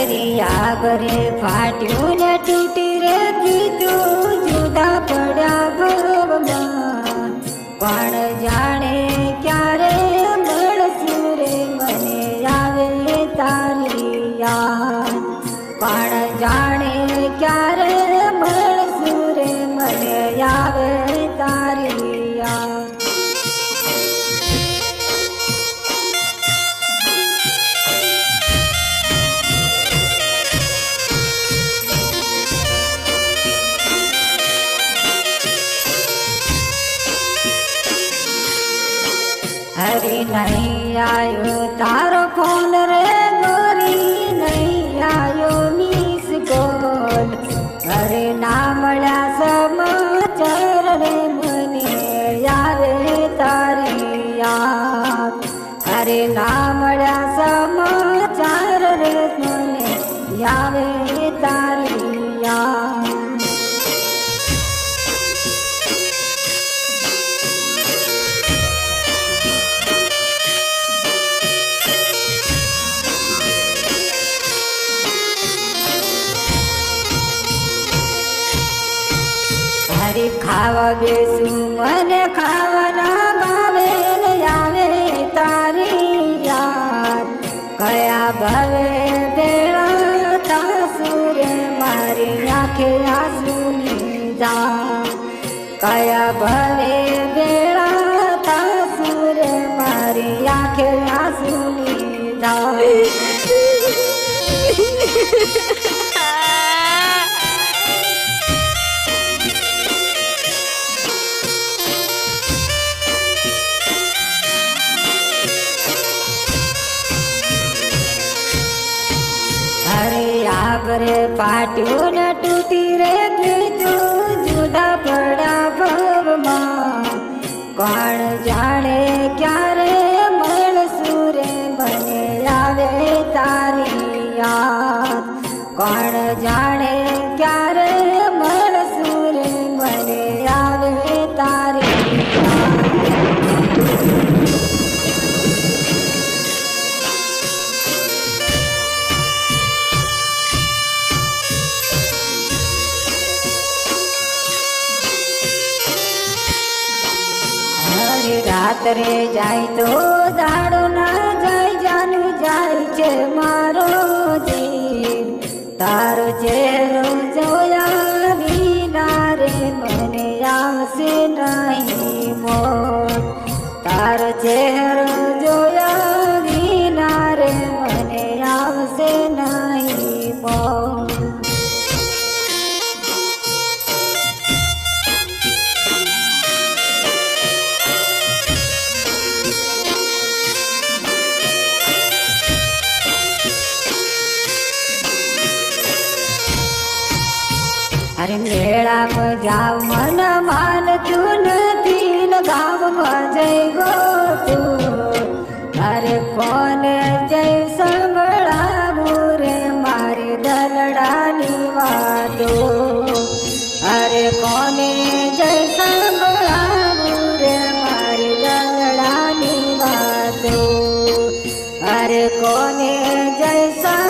હરિયા ભરે ફાટ્યું ને તૂટી રે કીધું જુદા પડ્યા ભવમાં પણ જાણે ક્યારે મળશું રે, મને આવે તારી યાદ. હરી નહીં આયો, તારો ફોન રે ગોરી નહીં આયો મિસ કોલ અરે ના મળ્યા સમાચાર રે મને આવે તારી યાદ. અરે ના મળ્યા સમાચાર રે મને આવે તારી હરી ખાવા બેસું, મને ખાવાના ભાવે આવે તારી યાદ. કયા ભવે બેળા તાસુરે મારી નાખે આંસુની જા કયા ભવે બેળા તાસુરે મારી આંખે આંસુની જા અરે આગરે પાટ્યું ન તૂટી રે કીધું જુદા પડા ભવમાં. કોણ જાણે રાત્રે જાય તો દાડો ના જાય, જાનું જાય છે મારો જીવ. તારો ચહેરો જોયા વિના રે મને આવશે નહીં મોર તારો ચહેરો જોયા અરે મેળામાં જાવ, મન માનતું નથી ને ગામમાં જઈ ગો તું અરે કોને જય સંભળાવું રે મારી દલડાની વાતો? અરે કોને જય સંભળાવું રે મારી દલડાની વાતો? અરે કોને જય સંભળા